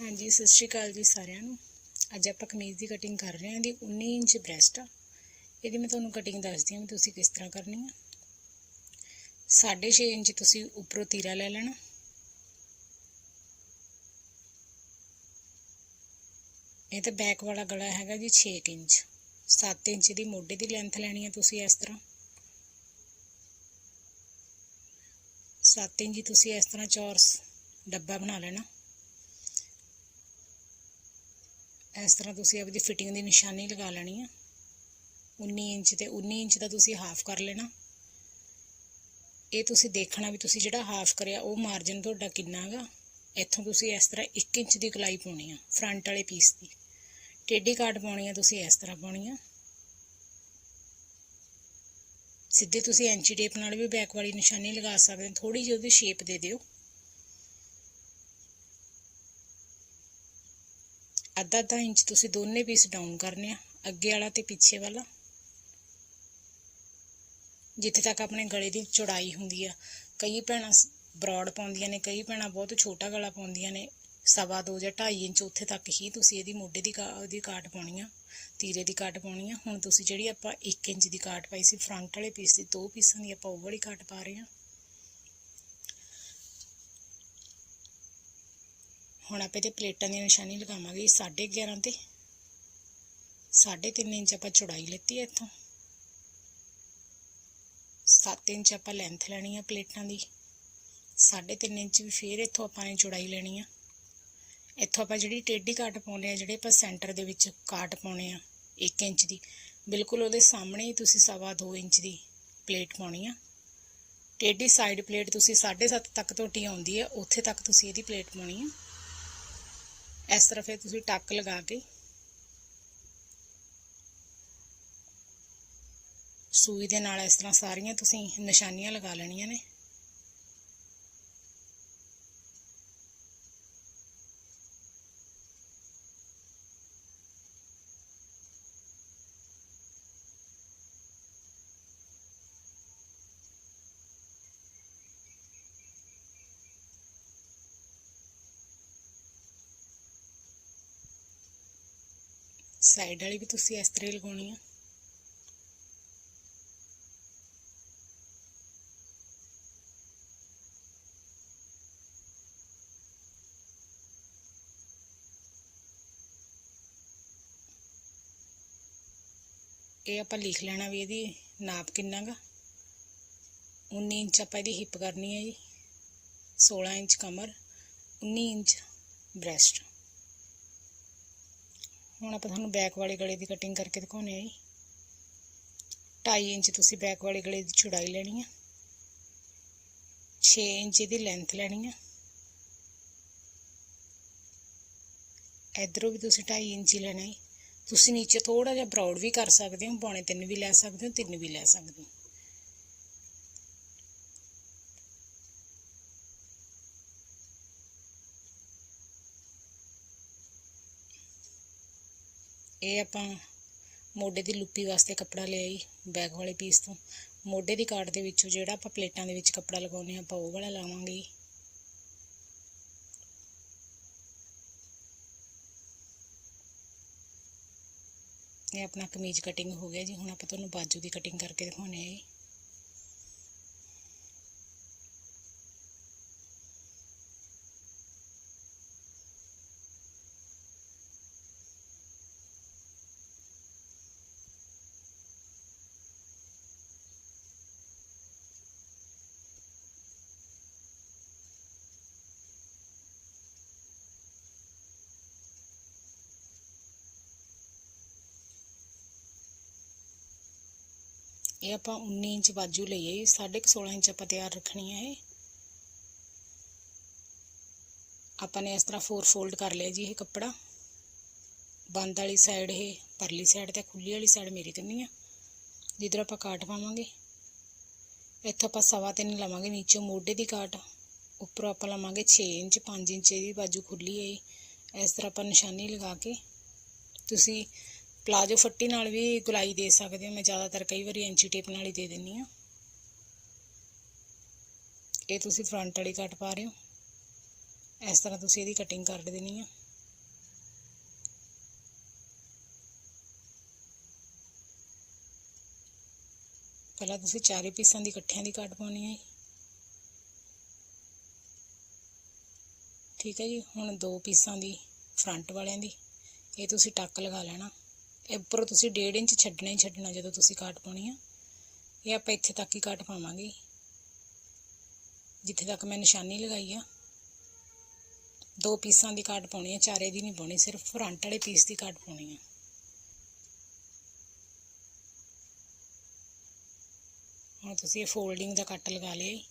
ਹਾਂਜੀ, ਸਤਿ ਸ਼੍ਰੀ ਅਕਾਲ ਜੀ ਸਾਰਿਆਂ ਨੂੰ। ਅੱਜ ਆਪਾਂ ਕਮੀਜ਼ ਦੀ ਕਟਿੰਗ ਕਰ ਰਹੇ ਹਾਂ ਦੀ 19 ਇੰਚ ਬ੍ਰੈਸਟ ਆ। ਇਹਦੀ ਮੈਂ ਤੁਹਾਨੂੰ ਕਟਿੰਗ ਦੱਸਦੀ ਹਾਂ ਵੀ ਤੁਸੀਂ ਕਿਸ ਤਰ੍ਹਾਂ ਕਰਨੀ ਆ। 6.5 ਇੰਚ ਤੁਸੀਂ ਉੱਪਰੋਂ ਤੀਰਾ ਲੈ ਲੈਣਾ। ਇਹ ਤਾਂ ਬੈਕ ਵਾਲਾ ਗਲਾ ਹੈਗਾ ਜੀ 6 ਇੰਚ। 7 ਇੰਚ ਦੀ ਮੋਢੇ ਦੀ ਲੈਂਥ ਲੈਣੀ ਹੈ ਤੁਸੀਂ ਇਸ ਤਰ੍ਹਾਂ। 7 ਇੰਚ ਤੁਸੀਂ ਇਸ ਤਰ੍ਹਾਂ ਚੌਰਸ ਡੱਬਾ ਬਣਾ ਲੈਣਾ। ਇਸ ਤਰ੍ਹਾਂ ਤੁਸੀਂ ਆਪਣੀ ਫਿਟਿੰਗ ਦੀ ਨਿਸ਼ਾਨੀ ਲਗਾ ਲੈਣੀ ਆ। 19 ਇੰਚ ਤੇ 19 ਇੰਚ ਦਾ ਤੁਸੀਂ ਹਾਫ ਕਰ ਲੈਣਾ। ਇਹ ਤੁਸੀਂ ਦੇਖਣਾ ਵੀ ਤੁਸੀਂ ਜਿਹੜਾ ਹਾਫ ਕਰਿਆ, ਉਹ ਮਾਰਜਨ ਤੁਹਾਡਾ ਕਿੰਨਾ ਹੈਗਾ ਇੱਥੋਂ ਤੁਸੀਂ ਇਸ ਤਰ੍ਹਾਂ 1 ਇੰਚ ਦੀ ਗਲਾਈ ਪਾਉਣੀ ਆ ਫਰੰਟ ਵਾਲੇ ਪੀਸ ਦੀ। ਟੇਢੀ ਕਾਟ ਪਾਉਣੀ ਆ, ਤੁਸੀਂ ਇਸ ਤਰ੍ਹਾਂ ਪਾਉਣੀ ਆ। ਸਿੱਧੇ ਤੁਸੀਂ ਐਂਚੀ ਟੇਪ ਨਾਲ ਵੀ ਬੈਕ ਵਾਲੀ ਨਿਸ਼ਾਨੀ ਲਗਾ ਸਕਦੇ ਹੋ ਥੋੜੀ ਜਿਹੀ ਉਹਦੀ ਸ਼ੇਪ ਦੇ ਦਿਓ। ਅੱਧਾ ਅੱਧਾ ਇੰਚ ਤੁਸੀਂ ਦੋਨੇ ਪੀਸ ਡਾਊਨ ਕਰਨੇ ਆ, ਅੱਗੇ ਵਾਲਾ ਤੇ ਪਿੱਛੇ ਵਾਲਾ। ਜਿੱਥੇ ਤੱਕ ਆਪਣੇ ਗਲੇ ਦੀ ਚੌੜਾਈ ਹੁੰਦੀ ਆ। ਕਈ ਭੈਣਾਂ ਬ੍ਰੌਡ ਪਾਉਂਦੀਆਂ ਨੇ, ਕਈ ਭੈਣਾਂ ਬਹੁਤ ਛੋਟਾ ਗਲਾ ਪਾਉਂਦੀਆਂ ਨੇ। ਸਵਾ ਦੋ ਜਾਂ 2.5 ਇੰਚ ਉੱਥੇ ਤੱਕ ਹੀ ਤੁਸੀਂ ਇਹਦੀ ਮੋਢੇ ਦੀ ਕਾ- ਉਹਦੀ ਕਾਟ ਪਾਉਣੀ ਆ, ਤੀਰੇ ਦੀ ਕਾਟ ਪਾਉਣੀ ਆ। ਹੁਣ ਤੁਸੀਂ ਜਿਹੜੀ ਆਪਾਂ 1 ਇੰਚ ਦੀ ਕਾਟ ਪਾਈ ਸੀ ਫਰੰਟ ਵਾਲੇ ਪੀਸ ਦੀ, ਦੋ ਪੀਸਾਂ ਦੀ ਆਪਾਂ ਉਹ ਵਾਲੀ ਕਾਟ ਪਾ ਰਹੇ ਆ। ਹੁਣ ਆਪਾਂ ਇਹਦੇ ਪਲੇਟਾਂ ਦੀ ਨਿਸ਼ਾਨੀ ਲਗਾਵਾਂਗੇ 11.5 ਤੇ। 3.5 ਇੰਚ ਆਪਾਂ ਚੌੜਾਈ ਲੈਤੀ ਹੈ ਇੱਥੋਂ। 7 ਇੰਚ ਆਪਾਂ ਲੈਂਥ ਲੈਣੀ ਆ ਪਲੇਟਾਂ ਦੀ। 3.5 ਇੰਚ ਵੀ ਫੇਰ ਇੱਥੋਂ ਆਪਾਂ ਨੇ ਚੌੜਾਈ ਲੈਣੀ ਆ। ਇੱਥੋਂ ਆਪਾਂ ਜਿਹੜੀ ਟੇਢੀ ਕਾਟ ਪਾਉਨੇ ਆ, ਜਿਹੜੇ ਆਪਾਂ ਸੈਂਟਰ ਦੇ ਵਿੱਚ ਕਾਟ ਪਾਉਣੇ ਆ 1 ਇੰਚ ਦੀ, ਬਿਲਕੁਲ ਉਹਦੇ ਸਾਹਮਣੇ ਹੀ ਤੁਸੀਂ ਸਵਾ 2 ਇੰਚ ਦੀ ਪਲੇਟ ਪਾਉਣੀ ਆ। ਟੇਢੀ ਸਾਈਡ ਪਲੇਟ ਤੁਸੀਂ 7.5 ਤੱਕ ਤੁਹਾਡੀ ਆਉਂਦੀ ਹੈ ਉੱਥੇ ਤੱਕ ਤੁਸੀਂ ਇਹਦੀ ਪਲੇਟ ਪਾਉਣੀ ਆ। ਇਸ ਤਰ੍ਹਾਂ ਫਿਰ ਤੁਸੀਂ ਟੱਕ ਲਗਾ ਕੇ ਸੂਈ ਦੇ ਨਾਲ ਇਸ ਤਰ੍ਹਾਂ ਸਾਰੀਆਂ ਤੁਸੀਂ ਨਿਸ਼ਾਨੀਆਂ ਲਗਾ ਲੈਣੀਆਂ ਨੇ। ਸਾਈਡ ਵਾਲੀ ਵੀ ਤੁਸੀਂ ਇਸ ਤਰ੍ਹਾਂ ਹੀ ਲਗਾਉਣੀ ਆ ਇਹ ਆਪਾਂ ਲਿਖ ਲੈਣਾ ਵੀ ਇਹਦੀ ਨਾਪ ਕਿੰਨਾ ਗਾ 19 ਇੰਚ ਆਪਾਂ ਇਹਦੀ ਹਿੱਪ ਕਰਨੀ ਹੈ ਜੀ 16 ਇੰਚ ਕਮਰ 19 ਇੰਚ ਬ੍ਰੈਸਟ ਹੁਣ ਆਪਾਂ ਤੁਹਾਨੂੰ ਬੈਕ ਵਾਲੇ ਗਲੇ ਦੀ ਕਟਿੰਗ ਕਰਕੇ ਦਿਖਾਉਣੇ ਆ ਜੀ। 2.5 ਇੰਚ ਤੁਸੀਂ ਬੈਕ ਵਾਲੇ ਗਲੇ ਦੀ ਚੌੜਾਈ ਲੈਣੀ ਆ। 6 ਇੰਚ ਦੀ ਲੈਂਥ ਲੈਣੀ ਆ। ਇਧਰੋਂ ਵੀ ਤੁਸੀਂ 2.5 ਇੰਚ ਹੀ ਲੈਣਾ ਹੈ ਤੁਸੀਂ ਨੀਚੇ ਥੋੜਾ ਜਿਹਾ ਬਰਾਊਡ ਵੀ ਕਰ ਸਕਦੇ ਹੋ, ਪੌਣੇ ਤਿੰਨ ਵੀ ਲੈ ਸਕਦੇ ਹੋ, ਤਿੰਨ ਵੀ ਲੈ ਸਕਦੇ ਹੋ। ਇਹ ਆਪਾਂ ਮੋਢੇ ਦੀ ਲੁੱਪੀ ਵਾਸਤੇ ਕੱਪੜਾ ਲਿਆ ਜੀ ਬੈਗ ਵਾਲੇ ਪੀਸ ਤੋਂ। ਮੋਢੇ ਦੀ ਕਾਟ ਦੇ ਵਿੱਚੋਂ ਜਿਹੜਾ ਆਪਾਂ ਪਲੇਟਾਂ ਦੇ ਵਿੱਚ ਕੱਪੜਾ ਲਗਾਉਂਦੇ ਆ ਆਪਾਂ ਉਹ ਵਾਲਾ ਲਾਵਾਂਗੇ ਜੀ। ਇਹ ਆਪਣਾ ਕਮੀਜ਼ ਕਟਿੰਗ ਹੋ ਗਿਆ ਜੀ, ਹੁਣ ਆਪਾਂ ਤੁਹਾਨੂੰ ਬਾਜੂ ਦੀ ਕਟਿੰਗ ਕਰਕੇ ਦਿਖਾਉਣੇ ਆ ਜੀ। ਇਹ ਆਪਾਂ 19 ਇੰਚ ਬਾਜੂ ਲਈਏ 16.5 ਇੰਚ ਆਪਾਂ ਤਿਆਰ ਰੱਖਣੀ ਹੈ ਇਹ। ਆਪਾਂ ਨੇ ਇਸ ਤਰ੍ਹਾਂ ਫੋਰ ਫੋਲਡ ਕਰ ਲਿਆ ਜੀ ਇਹ ਕੱਪੜਾ। ਬੰਦ ਵਾਲੀ ਸਾਈਡ ਇਹ, ਪਰਲੀ ਸਾਈਡ ਤੇ ਖੁੱਲੀ ਵਾਲੀ ਸਾਈਡ ਮੇਰੀ ਕਰਨੀ ਆ। ਜਿੱਧਰ ਆਪਾਂ ਕਾਟ ਪਾਵਾਂਗੇ, ਇੱਥੋਂ ਆਪਾਂ ਸਵਾ ਤਿੰਨ ਲਵਾਂਗੇ ਨੀਚੇ ਮੋਢੇ ਦੀ ਕਾਟ। ਉੱਪਰੋਂ ਆਪਾਂ ਲਵਾਂਗੇ 6 ਇੰਚ 5 ਇੰਚ ਦੀ ਬਾਜੂ ਖੁੱਲੀ ਹੈ ਇਸ ਤਰ੍ਹਾਂ ਆਪਾਂ ਨਿਸ਼ਾਨੀ ਲਗਾ ਕੇ ਤੁਸੀਂ ਪਲਾਜੋ ਫੱਟੀ ਨਾਲ ਵੀ ਗੁਲਾਈ ਦੇ ਸਕਦੇ ਹੋ। ਮੈਂ ਜ਼ਿਆਦਾਤਰ ਕਈ ਵਾਰੀ ਐਂਚੀ ਟੇਪ ਨਾਲ ਹੀ ਦੇ ਦਿੰਨੀ ਆ ਇਹ ਤੁਸੀਂ ਫਰੰਟ ਵਾਲੀ ਕੱਟ ਪਾ ਰਹੇ ਹੋ। ਇਸ ਤਰ੍ਹਾਂ ਤੁਸੀਂ ਇਹਦੀ ਕਟਿੰਗ ਕਰ ਦੇਣੀ ਆ। ਪਹਿਲਾਂ ਤੁਸੀਂ ਚਾਰੇ ਪੀਸਾਂ ਦੀ ਇਕੱਠਿਆਂ ਦੀ ਕੱਟ ਪਾਉਣੀ ਹੈ ਠੀਕ ਹੈ ਜੀ, ਹੁਣ ਦੋ ਪੀਸਾਂ ਦੀ ਫਰੰਟ ਵਾਲਿਆਂ ਦੀ। ਇਹ ਤੁਸੀਂ ਟੱਕ ਲਗਾ ਲੈਣਾ। ਉੱਪਰੋਂ ਤੁਸੀਂ 1.5 ਇੰਚ ਛੱਡਣਾ ਹੀ ਛੱਡਣਾ ਜਦੋਂ ਤੁਸੀਂ ਕਾਟ ਪਾਉਣੀ ਆ। ਇਹ ਆਪਾਂ ਇੱਥੇ ਤੱਕ ਹੀ ਕਾਟ ਪਾਵਾਂਗੇ। ਜਿੱਥੇ ਤੱਕ ਮੈਂ ਨਿਸ਼ਾਨੀ ਲਗਾਈ ਆ। ਦੋ ਪੀਸਾਂ ਦੀ ਕਾਟ ਪਾਉਣੀ ਆ, ਚਾਰੇ ਦੀ ਨਹੀਂ ਪਾਉਣੀ, ਸਿਰਫ ਫਰੰਟ ਵਾਲੇ ਪੀਸ ਦੀ ਕਾਟ ਪਾਉਣੀ ਆ। ਹੁਣ ਤੁਸੀਂ ਇਹ ਫੋਲਡਿੰਗ ਦਾ ਕੱਟ ਲਗਾ ਲਿਆ ਜੀ।